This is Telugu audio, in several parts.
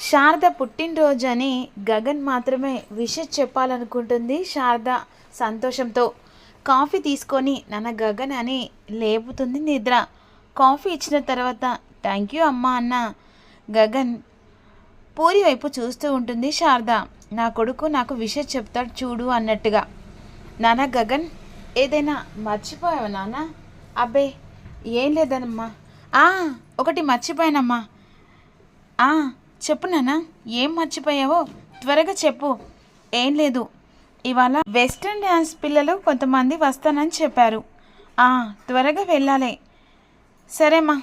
శారద పుట్టినరోజు అని గగన్ మాత్రమే విషెస్ చెప్పాలనుకుంటుంది శారద సంతోషంతో. కాఫీ తీసుకొని నాన్న గగన్ అని లేపుతుంది నిద్ర. కాఫీ ఇచ్చిన తర్వాత థ్యాంక్ యూ అమ్మా అన్న గగన్ పూరి వైపు చూస్తూ ఉంటుంది శారద. నా కొడుకు నాకు విష చెప్తాడు చూడు అన్నట్టుగా. నాన్న గగన్ ఏదైనా మర్చిపోయావు నాన్న? అబ్బే ఏం లేదనమ్మా. ఒకటి మర్చిపోయానమ్మా. ఆ, చెప్పు నాన్న ఏం మర్చిపోయావో? త్వరగా చెప్పు. ఏం లేదు. ఇవాళ వెస్ట్రన్ డ్యాన్స్ పిల్లలు కొంతమంది వస్తానని చెప్పారు. ఆ, త్వరగా వెళ్ళాలి. సరేమ్మా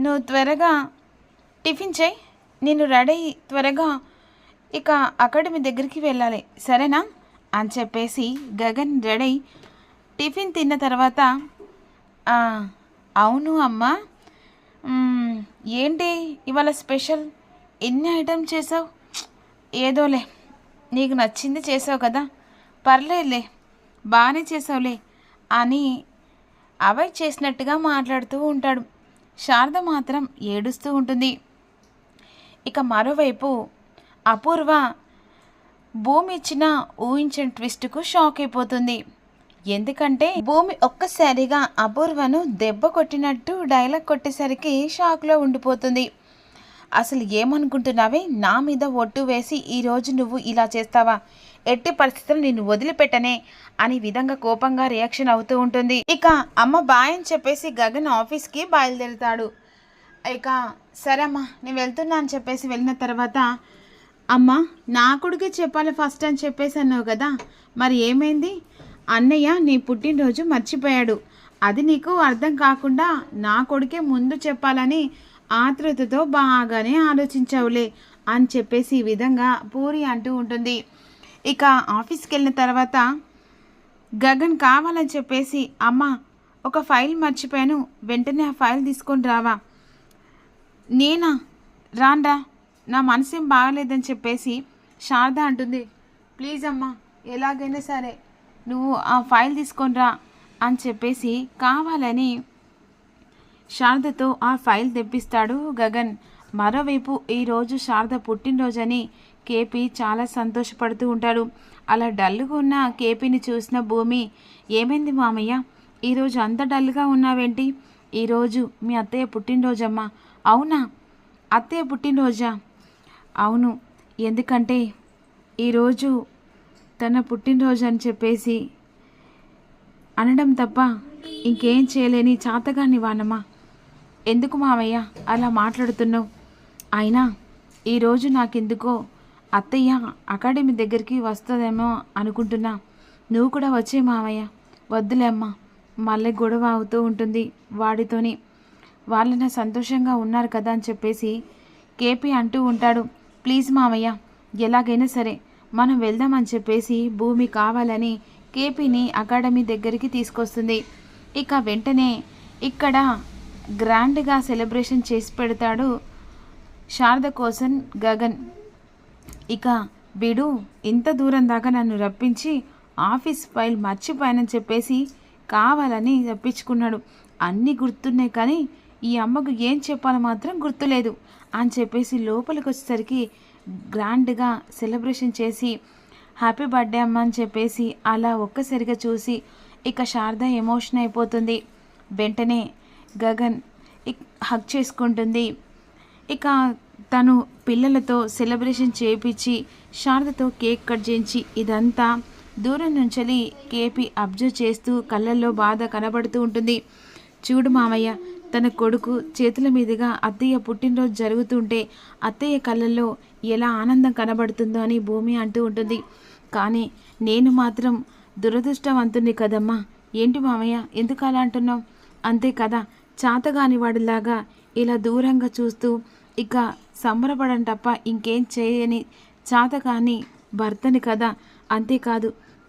నువ్వు త్వరగా టిఫిన్ చేయి. నేను రెడీ అయ్యి త్వరగా ఇక అకాడమీ దగ్గరికి వెళ్ళాలి. సరేనా? అని చెప్పేసి గగన్ రెడీ అయ్యి టిఫిన్ తిన్న తర్వాత అవును అమ్మా. ఏంటి ఇవాళ స్పెషల్? ఎన్ని ఐటమ్ చేసావు? ఏదోలే. నీకు నచ్చింది చేసావు కదా. పర్లేదులే. బాగానే చేసావులే. అని అవాయిడ్ చేసినట్టుగా మాట్లాడుతూ ఉంటాడు. శారద మాత్రం ఏడుస్తూ ఉంటుంది. ఇక మరోవైపు అపూర్వ భూమి ఇచ్చిన ఊహించిన ట్విస్ట్కు షాక్ అయిపోతుంది. ఎందుకంటే భూమి ఒక్కసారిగా అపూర్వను దెబ్బ కొట్టినట్టు డైలాగ్ కొట్టేసరికి షాక్లో ఉండిపోతుంది. అసలు ఏమనుకుంటున్నావే? నా మీద ఒట్టు వేసి ఈరోజు నువ్వు ఇలా చేస్తావా? ఎట్టి పరిస్థితులు నిన్ను వదిలిపెట్టనే? అని విధంగా కోపంగా రియాక్షన్ అవుతూ ఉంటుంది. ఇక అమ్మ బాయ్ అని చెప్పేసి గగన్ ఆఫీస్కి బయలుదేరుతాడు. ఇక సరే అమ్మా నేను వెళ్తున్నా అని చెప్పేసి వెళ్ళిన తర్వాత అమ్మ నా కొడుకే చెప్పాలి ఫస్ట్ అని చెప్పేసి అన్నావు కదా? మరి ఏమైంది? అన్నయ్య నీ పుట్టినరోజు మర్చిపోయాడు. అది నీకు అర్థం కాకుండా నా కొడుకే ముందు చెప్పాలని ఆతృతతో బాగానే ఆలోచించావులే అని చెప్పేసి ఈ విధంగా పూరి అంటూ ఉంటుంది. ఇక ఆఫీస్కి వెళ్ళిన తర్వాత గగన్ కావాలని చెప్పేసి అమ్మ ఒక ఫైల్ మర్చిపోయాను వెంటనే ఆ ఫైల్ తీసుకొని రావా? నేనా? రాండా నా మనసేం బాగలేదని చెప్పేసి శారద అంటుంది. ప్లీజ్ అమ్మా ఎలాగైనా సరే నువ్వు ఆ ఫైల్ తీసుకొని రా అని చెప్పేసి కావాలని శారదతో ఆ ఫైల్ తెప్పిస్తాడు గగన్. మరోవైపు ఈరోజు శారద పుట్టినరోజని కేపీ చాలా సంతోషపడుతూ ఉంటాడు. అలా డల్గా ఉన్న కేపీని చూసిన భూమి ఏమైంది మామయ్య? ఈరోజు అంత డల్గా ఉన్నావేంటి? ఈరోజు మీ అత్తయ్య పుట్టినరోజమ్మా. అవునా? అత్తయ్య పుట్టినరోజా? అవును. ఎందుకంటే ఈరోజు తన పుట్టినరోజు అని చెప్పేసి అనడం తప్ప ఇంకేం చేయలేని చాతగాని వానమ్మా. ఎందుకు మామయ్య అలా మాట్లాడుతున్నావు? అయినా ఈరోజు నాకెందుకో అత్తయ్య అకాడమీ దగ్గరికి వస్తుందేమో అనుకుంటున్నా. నువ్వు కూడా వచ్చే మామయ్య వద్దులే అమ్మ. మళ్ళీ గొడవ అవుతూ ఉంటుంది వాడితోని. వాళ్ళని సంతోషంగా ఉన్నారు కదా అని చెప్పేసి కేపీ అంటూ ఉంటాడు. ప్లీజ్ మామయ్య ఎలాగైనా సరే మనం వెళ్దామని చెప్పేసి భూమి కావాలని కేపీని అకాడమీ దగ్గరికి తీసుకొస్తుంది. ఇక వెంటనే ఇక్కడ గ్రాండ్గా సెలబ్రేషన్ చేసి పెడతాడు శారద కోసం గగన్. ఇక వీడు ఇంత దూరం దాకా నన్ను రప్పించి ఆఫీస్ ఫైల్ మర్చిపోయానని చెప్పేసి కావాలని రప్పించుకున్నాడు. అన్నీ గుర్తున్నాయి కానీ ఈ అమ్మకు ఏం చెప్పాలో మాత్రం గుర్తులేదు అని చెప్పేసి లోపలికి వచ్చేసరికి గ్రాండ్గా సెలబ్రేషన్ చేసి హ్యాపీ బర్త్డే అమ్మ అని చెప్పేసి అలా ఒక్కసారిగా చూసి ఇక శారద ఎమోషన్ అయిపోతుంది. వెంటనే గగన్ ఇక్ హక్ చేసుకుంటుంది. ఇక తను పిల్లలతో సెలబ్రేషన్ చేయించి శారదతో కేక్ కట్ చేయించి ఇదంతా దూరం నుంచి కేపీ అబ్జర్వ్ చేస్తూ కళ్ళల్లో బాధ కనబడుతూ ఉంటుంది. చూడు మామయ్య తన కొడుకు చేతుల మీదుగా అత్తయ్య పుట్టినరోజు జరుగుతుంటే అత్తయ్య కళ్ళల్లో ఎలా ఆనందం కనబడుతుందో అని భూమి అంటూ ఉంటుంది. కానీ నేను మాత్రం దురదృష్టవంతుని కదమ్మా. ఏంటి మామయ్య ఎందుకు అలా అంటున్నావు? అంతే కదా చాతగాని వాడిలాగా ఇలా దూరంగా చూస్తూ ఇక సంబరపడం తప్ప ఇంకేం చేయని చాతగాని భర్తని కదా? అంతేకాదు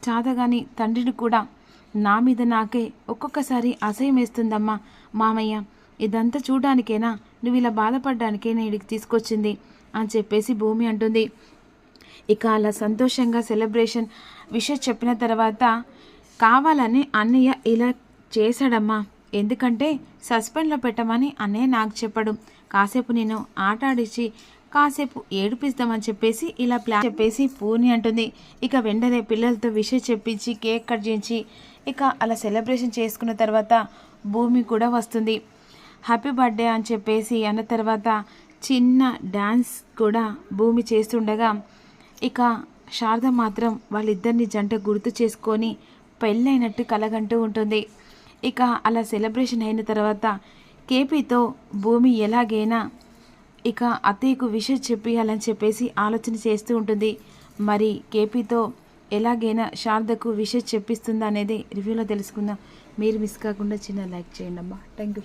చాతగాని తండ్రిని కూడా నా మీద నాకే ఒక్కొక్కసారి అసహ్యం వేస్తుందమ్మా మామయ్య. ఇదంతా చూడడానికేనా? నువ్వు ఇలా బాధపడడానికే ఇడికి తీసుకొచ్చింది అని చెప్పేసి భూమి అంటుంది. ఇక అలా సంతోషంగా సెలబ్రేషన్ విషయం చెప్పిన తర్వాత కావాలని అన్నయ్య ఇలా చేశాడమ్మా. ఎందుకంటే సస్పెండ్లో పెట్టమని అన్నయ్య నాకు చెప్పడు. కాసేపు నేను ఆట ఆడించి కాసేపు ఏడిపిస్తామని చెప్పేసి ఇలా ప్లాన్ చెప్పేసి పూర్ణి అంటుంది. ఇక వెంటనే పిల్లలతో విషయం చెప్పించి కేక్ కట్ చేయించి ఇక అలా సెలబ్రేషన్ చేసుకున్న తర్వాత భూమి కూడా వస్తుంది. హ్యాపీ బర్త్డే అని చెప్పేసి అన్న తర్వాత చిన్న డ్యాన్స్ కూడా భూమి చేస్తుండగా ఇక శారద మాత్రం వాళ్ళిద్దరిని జంట గుర్తు చేసుకొని పెళ్ళైనట్టు కలగంటూ ఉంటుంది. ఇక అలా సెలబ్రేషన్ అయిన తర్వాత కేపీతో భూమి ఎలాగైనా ఇక అత్తయ్యకు విషయం చెప్పియాలని చెప్పేసి ఆలోచన చేస్తూ ఉంటుంది. మరి కేపీతో ఎలాగైనా శారదకు విషయం చెప్పిస్తుందా అనేది రివ్యూలో తెలుసుకుందాం. మీరు మిస్ కాకుండా చిన్న లైక్ చేయండి అమ్మా థ్యాంక్ యూ